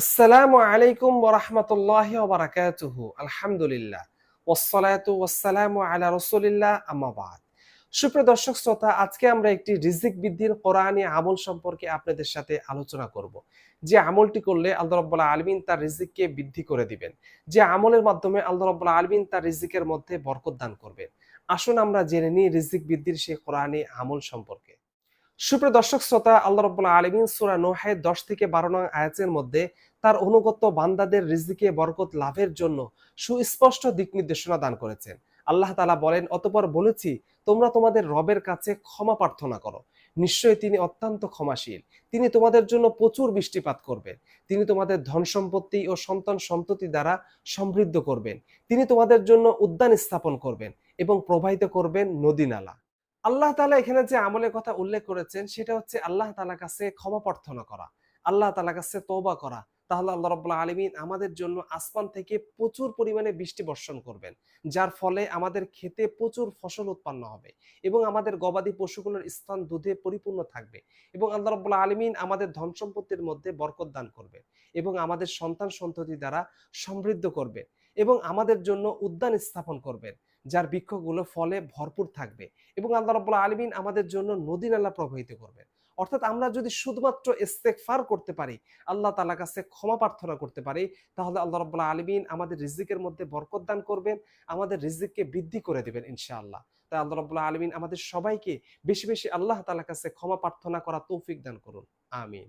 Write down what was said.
আসসালামু আলাইকুম ওরহমতুল্লাহ বারাকাতুহু। আলহামদুলিল্লাহ। ওয়াসসালাতু ওয়াসসালামু আলা রাসূলিল্লাহ, আম্মা বাদ। সুপ্রিয় দর্শক শ্রোতা, আজকে আমরা একটি রিজিক বৃদ্ধির কোরআনী আমল সম্পর্কে আপনাদের সাথে আলোচনা করব। যে আমলটি করলে আল্লাহ রাব্বুল আলামিন তার রিজিককে বৃদ্ধি করে দিবেন। যে আমলের মাধ্যমে আল্লাহ রাব্বুল আলামিন তার রিজিকের মধ্যে বরকত দান করবেন। আসুন আমরা জেনে নিই রিজিক বৃদ্ধির সেই কোরআনী আমল সম্পর্কে। সুপ্রিয় দর্শক, শ্রোতা, আল্লাহ রাব্বুল আলামিন সূরা নূহের 10 থেকে 12 নং আয়াতের মধ্যে তার অনুগত বান্দাদের রিজিকে, বরকত, লাভের জন্য সুস্পষ্ট দিক নির্দেশনা দান করেছেন। আল্লাহ তালা বলেন, অতপর বলেছি, তোমরা তোমাদের রবের কাছে ক্ষমা প্রার্থনা করো। নিশ্চয়ই তিনি অত্যন্ত ক্ষমাশীল। তিনি তোমাদের জন্য প্রচুর বৃষ্টিপাত করবেন। তিনি তোমাদের ধন সম্পত্তি ও সন্তান সন্ততি দ্বারা সমৃদ্ধ করবেন। তিনি তোমাদের জন্য উদ্যান স্থাপন করবেন এবং প্রবাহিত করবেন নদী নালা। আল্লাহ তালা এখানে যে আমলের কথা উল্লেখ করেছেন, সেটা হচ্ছে আল্লাহ তালা কাছে ক্ষমা প্রার্থনা করা, আল্লাহ তালা কাছে তওবা করা। তাহলে আল্লাহ রব্লা আলমিন আমাদের জন্য আসমান থেকে প্রচুর পরিমাণে বৃষ্টি বর্ষণ করবেন, যার ফলে আমাদের খেতে প্রচুর ফসল উৎপন্ন হবে এবং আমাদের গবাদি পশুগুলোর স্থান দুধে পরিপূর্ণ থাকবে এবং আল্লাহ রব্লা আলমিন আমাদের ধন সম্পত্তির মধ্যে বরকত দান করবেন এবং আমাদের সন্তান সন্ততি দ্বারা সমৃদ্ধ করবেন এবং আমাদের জন্য উদ্যান স্থাপন করবেন। যার বৃক্ষগুলো ফলে ভরপুর থাকবে এবং আল্লাহ রব্লা আলমিন আমাদের জন্য নদী নালা প্রবাহিত করবেন। অর্থাৎ আমরা যদি শুধুমাত্র ইস্তেকফার করতে পারি, আল্লাহ তালা কাছে ক্ষমা প্রার্থনা করতে পারি, তাহলে আল্লাহ রব্লা আলমিন আমাদের রিজিকের মধ্যে বরকত দান করবেন, আমাদের রিজিককে বৃদ্ধি করে দেবেন ইনশাআল্লাহ। তাই আল্লাহ রব্লা আলমিন আমাদের সবাইকে বেশি বেশি আল্লাহ তালা কাছে ক্ষমা প্রার্থনা করা তৌফিক দান করুন। আমিন।